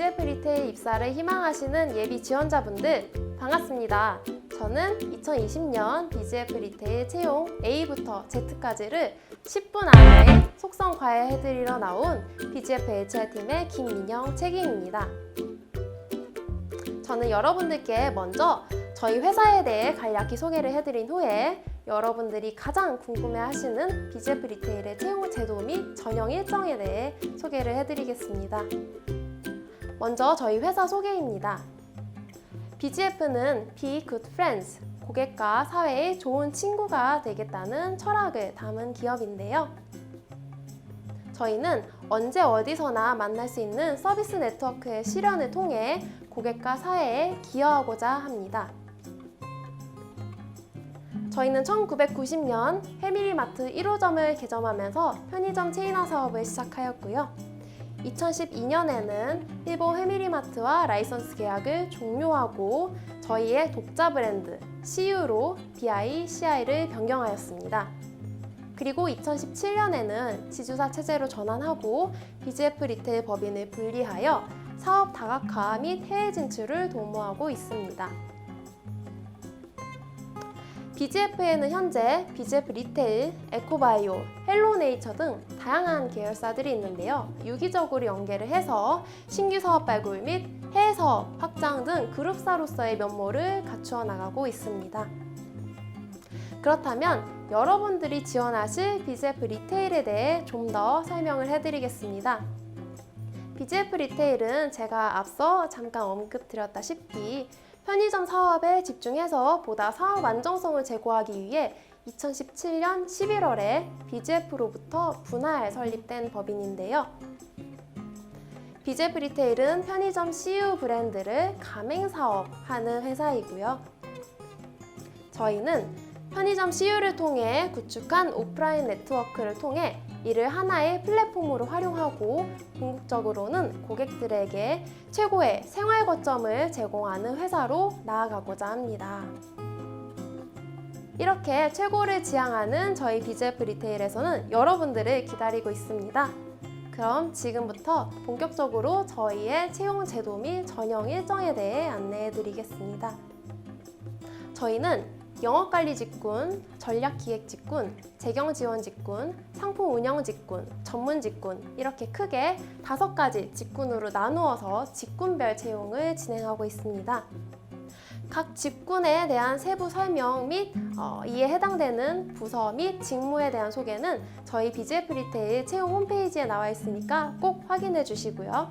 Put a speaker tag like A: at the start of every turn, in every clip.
A: BGF 리테일 입사를 희망하시는 예비 지원자분들 반갑습니다. 저는 2020년 BGF 리테일 채용 A부터 Z까지를 10분 안에 속성 과외 해드리러 나온 BGF HR팀의 김민영 책임입니다. 저는 여러분들께 먼저 저희 회사에 대해 간략히 소개를 해드린 후에 여러분들이 가장 궁금해하시는 BGF 리테일의 채용 제도 및 전형 일정에 대해 소개를 해드리겠습니다. 먼저 저희 회사 소개입니다. BGF는 Be Good Friends, 고객과 사회의 좋은 친구가 되겠다는 철학을 담은 기업인데요. 저희는 언제 어디서나 만날 수 있는 서비스 네트워크의 실현을 통해 고객과 사회에 기여하고자 합니다. 저희는 1990년 해밀리마트 1호점을 개점하면서 편의점 체인화 사업을 시작하였고요. 2012년에는 일본 해밀리마트와 라이선스 계약을 종료하고 저희의 독자 브랜드 CU로 BI, CI를 변경하였습니다. 그리고 2017년에는 지주사 체제로 전환하고 BGF 리테일 법인을 분리하여 사업 다각화 및 해외 진출을 도모하고 있습니다. BGF에는 현재 BGF 리테일, 에코바이오, 헬로네이처 등 다양한 계열사들이 있는데요. 유기적으로 연계를 해서 신규 사업 발굴 및 해외 사업 확장 등 그룹사로서의 면모를 갖추어 나가고 있습니다. 그렇다면 여러분들이 지원하실 BGF 리테일에 대해 좀 더 설명을 해드리겠습니다. BGF 리테일은 제가 앞서 잠깐 언급드렸다시피 편의점 사업에 집중해서 보다 사업 안정성을 제고하기 위해 2017년 11월에 BGF로부터 분할 설립된 법인인데요. BGF 리테일은 편의점 CU 브랜드를 가맹 사업하는 회사이고요. 저희는 편의점 CU를 통해 구축한 오프라인 네트워크를 통해 이를 하나의 플랫폼으로 활용하고 궁극적으로는 고객들에게 최고의 생활 거점을 제공하는 회사로 나아가고자 합니다. 이렇게 최고를 지향하는 저희 BGF 리테일에서는 여러분들을 기다리고 있습니다. 그럼 지금부터 본격적으로 저희의 채용 제도 및 전형 일정에 대해 안내해 드리겠습니다. 저희는 영업관리 직군, 전략기획 직군, 재경 지원 직군, 상품 운영 직군, 전문 직군 이렇게 크게 다섯 가지 직군으로 나누어서 직군별 채용을 진행하고 있습니다. 각 직군에 대한 세부 설명 및 어, 이에 해당되는 부서 및 직무에 대한 소개는 저희 BGF 리테일 채용 홈페이지에 나와 있으니까 꼭 확인해 주시고요.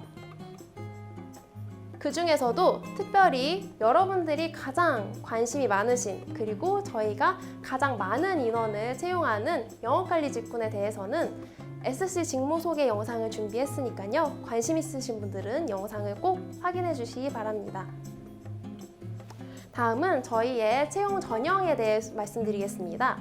A: 그 중에서도 특별히 여러분들이 가장 관심이 많으신 그리고 저희가 가장 많은 인원을 채용하는 영업관리 직군에 대해서는 SC 직무 소개 영상을 준비했으니까요. 관심 있으신 분들은 영상을 꼭 확인해 주시기 바랍니다. 다음은 저희의 채용 전형에 대해 말씀드리겠습니다.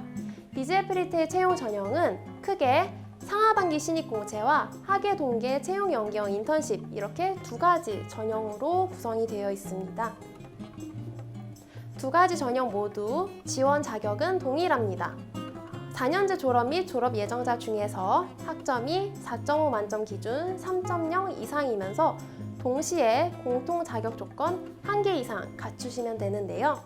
A: BGF 리테일 채용 전형은 크게 상하반기 신입공채와 하계 동계 채용 연계형 인턴십 이렇게 두 가지 전형으로 구성이 되어 있습니다. 두 가지 전형 모두 지원 자격은 동일합니다. 4년제 졸업 및 졸업 예정자 중에서 학점이 4.5 만점 기준 3.0 이상이면서 동시에 공통 자격 조건 한개 이상 갖추시면 되는데요.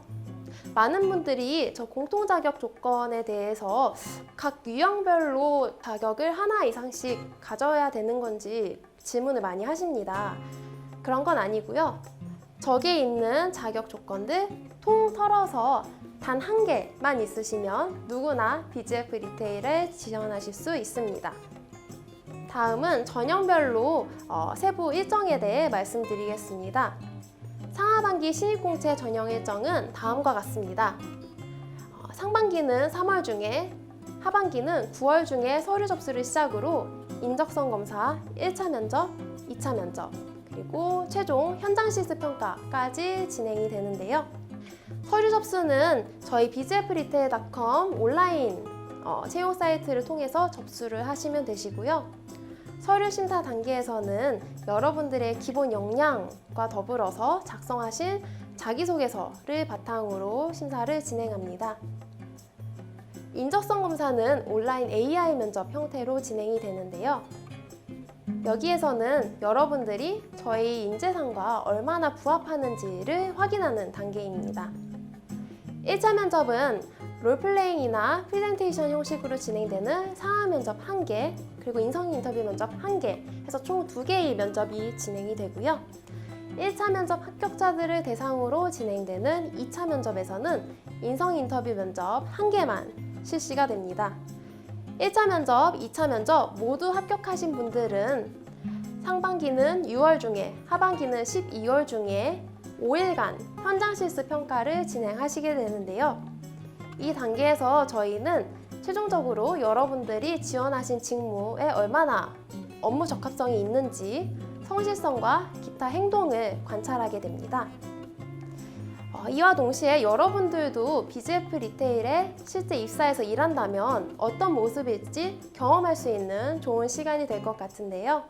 A: 많은 분들이 저 공통 자격 조건에 대해서 각 유형별로 자격을 하나 이상씩 가져야 되는 건지 질문을 많이 하십니다. 그런 건 아니고요. 저기에 있는 자격 조건들 통 털어서 단 한 개만 있으시면 누구나 BGF 리테일에 지원하실 수 있습니다. 다음은 전형별로 어, 세부 일정에 대해 말씀드리겠습니다. 상하반기 신입공채 전형 일정은 다음과 같습니다. 어, 상반기는 3월 중에, 하반기는 9월 중에 서류 접수를 시작으로 인적성 검사 1차 면접, 2차 면접, 그리고 최종 현장 실습 평가까지 진행이 되는데요. 서류 접수는 저희 bgfretail.com 온라인 어, 채용 사이트를 통해서 접수를 하시면 되시고요. 서류 심사 단계에서는 여러분들의 기본 역량과 더불어서 작성하신 자기소개서를 바탕으로 심사를 진행합니다. 인적성 검사는 온라인 AI 면접 형태로 진행이 되는데요. 여기에서는 여러분들이 저희 인재상과 얼마나 부합하는지를 확인하는 단계입니다. 1차 면접은 롤플레잉이나 프레젠테이션 형식으로 진행되는 상하 면접 1개, 그리고 인성 인터뷰 면접 1개 해서 총 2개의 면접이 진행이 되고요. 1차 면접 합격자들을 대상으로 진행되는 2차 면접에서는 인성 인터뷰 면접 1개만 실시가 됩니다. 1차 면접, 2차 면접 모두 합격하신 분들은 상반기는 6월 중에, 하반기는 12월 중에 5일간 현장 실습 평가를 진행하시게 되는데요. 이 단계에서 저희는 최종적으로 여러분들이 지원하신 직무에 얼마나 업무 적합성이 있는지 성실성과 기타 행동을 관찰하게 됩니다. 어, 이와 동시에 여러분들도 BGF 리테일에 실제 입사해서 일한다면 어떤 모습일지 경험할 수 있는 좋은 시간이 될 것 같은데요.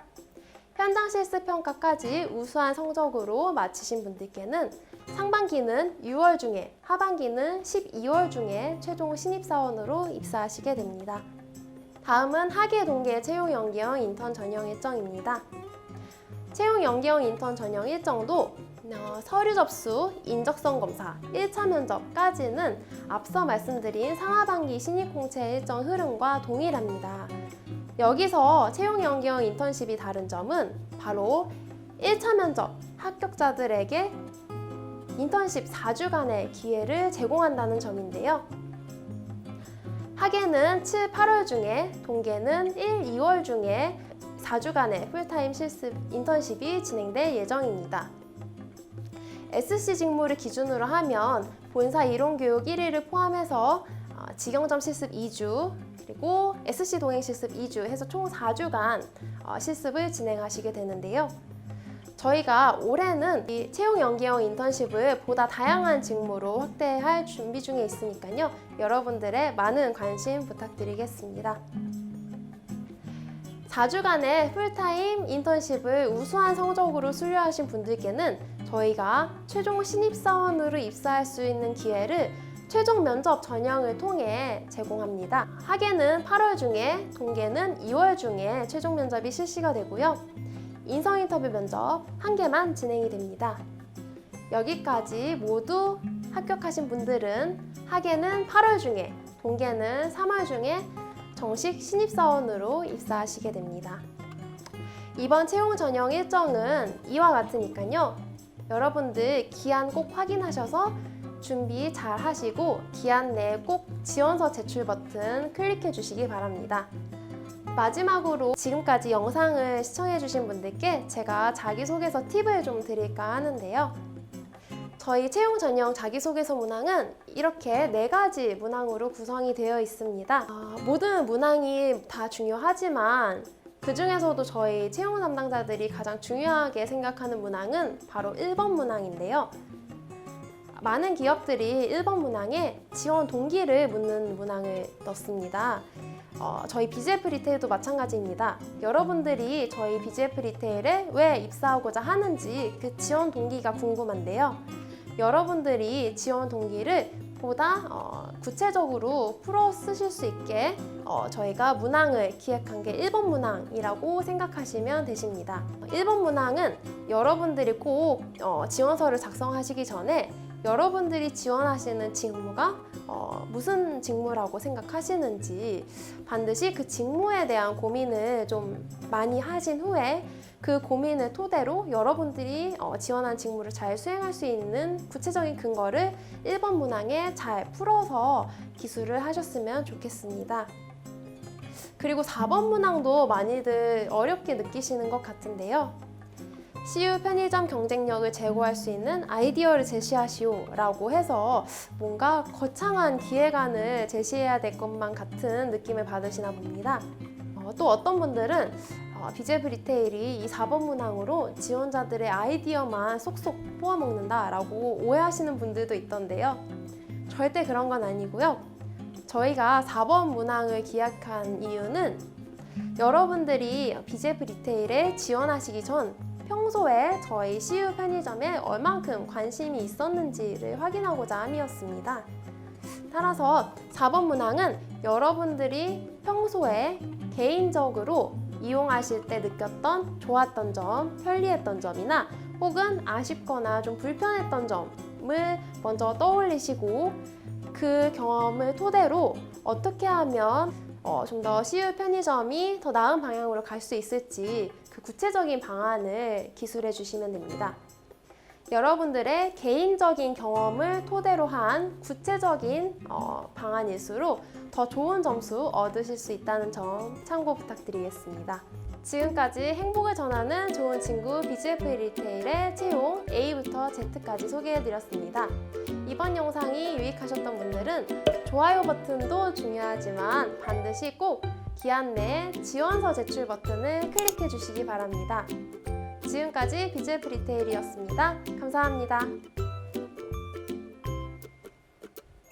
A: 현장 실습 평가까지 우수한 성적으로 마치신 분들께는 상반기는 6월 중에, 하반기는 12월 중에 최종 신입사원으로 입사하시게 됩니다. 다음은 하계 동계 채용 연계형 인턴 전형 일정입니다. 채용 연계형 인턴 전형 일정도 어, 서류 접수, 인적성 검사, 1차 면접까지는 앞서 말씀드린 상하반기 신입 공채 일정 흐름과 동일합니다. 여기서 채용 연계형 인턴십이 다른 점은 바로 1차 면접 합격자들에게 인턴십 4주간의 기회를 제공한다는 점인데요. 학예는 7, 8월 중에, 동계는 1, 2월 중에 4주간의 풀타임 실습 인턴십이 진행될 예정입니다. SC 직무를 기준으로 하면 본사 이론 교육 1일을 포함해서 어, 직영점 실습 2주, 그리고 SC 동행 실습 2주 해서 총 4주간 어, 실습을 진행하시게 되는데요. 저희가 올해는 이 채용 연계형 인턴십을 보다 다양한 직무로 확대할 준비 중에 있으니까요. 여러분들의 많은 관심 부탁드리겠습니다. 4주간의 풀타임 인턴십을 우수한 성적으로 수료하신 분들께는 저희가 최종 신입사원으로 입사할 수 있는 기회를 최종 면접 전형을 통해 제공합니다. 학예는 8월 중에, 동계는 2월 중에 최종 면접이 실시가 되고요. 인성 인터뷰 면접 한 개만 진행이 됩니다. 여기까지 모두 합격하신 분들은 학예는 8월 중에, 동계는 3월 중에 정식 신입사원으로 입사하시게 됩니다. 이번 채용 전형 일정은 이와 같으니까요. 여러분들 기한 꼭 확인하셔서 준비 잘 하시고 기한 내에 꼭 지원서 제출 버튼 클릭해 주시기 바랍니다. 마지막으로 지금까지 영상을 시청해주신 분들께 제가 자기소개서 팁을 좀 드릴까 하는데요. 저희 채용 전형 자기소개서 문항은 이렇게 네 가지 문항으로 구성이 되어 있습니다. 아, 모든 문항이 다 중요하지만 그 중에서도 저희 채용 담당자들이 가장 중요하게 생각하는 문항은 바로 1번 문항인데요. 많은 기업들이 1번 문항에 지원 동기를 묻는 문항을 넣습니다. 어, 저희 BGF 리테일도 마찬가지입니다. 여러분들이 저희 BGF 리테일에 왜 입사하고자 하는지 그 지원 동기가 궁금한데요. 여러분들이 지원 동기를 보다 어, 구체적으로 풀어 쓰실 수 있게 어, 저희가 문항을 기획한 게 1번 문항이라고 생각하시면 되십니다. 1번 문항은 여러분들이 꼭 어, 지원서를 작성하시기 전에 여러분들이 지원하시는 직무가 어, 무슨 직무라고 생각하시는지 반드시 그 직무에 대한 고민을 좀 많이 하신 후에 그 고민을 토대로 여러분들이 어, 지원한 직무를 잘 수행할 수 있는 구체적인 근거를 1번 문항에 잘 풀어서 기술을 하셨으면 좋겠습니다. 그리고 4번 문항도 많이들 어렵게 느끼시는 것 같은데요. CU 편의점 경쟁력을 제고할 수 있는 아이디어를 제시하시오 라고 해서 뭔가 거창한 기획안을 제시해야 될 것만 같은 느낌을 받으시나 봅니다. 어, 또 어떤 분들은 어, BGF 리테일이 이 4번 문항으로 지원자들의 아이디어만 쏙쏙 뽑아먹는다 라고 오해하시는 분들도 있던데요. 절대 그런 건 아니고요. 저희가 4번 문항을 기약한 이유는 여러분들이 BGF 리테일에 지원하시기 전 평소에 저희 CU 편의점에 얼만큼 관심이 있었는지를 확인하고자 함이었습니다. 따라서 4번 문항은 여러분들이 평소에 개인적으로 이용하실 때 느꼈던 좋았던 점, 편리했던 점이나 혹은 아쉽거나 좀 불편했던 점을 먼저 떠올리시고 그 경험을 토대로 어떻게 하면 어, 좀 더 CU 편의점이 더 나은 방향으로 갈 수 있을지 그 구체적인 방안을 기술해 주시면 됩니다. 여러분들의 개인적인 경험을 토대로 한 구체적인 어, 방안일수록 더 좋은 점수 얻으실 수 있다는 점 참고 부탁드리겠습니다. 지금까지 행복을 전하는 좋은 친구 BGF 리테일의 채용 A부터 Z까지 소개해드렸습니다. 이번 영상이 유익하셨던 분들은 좋아요 버튼도 중요하지만 반드시 꼭 기한 내 지원서 제출 버튼을 클릭해 주시기 바랍니다. 지금까지 BGF 리테일이었습니다. 감사합니다.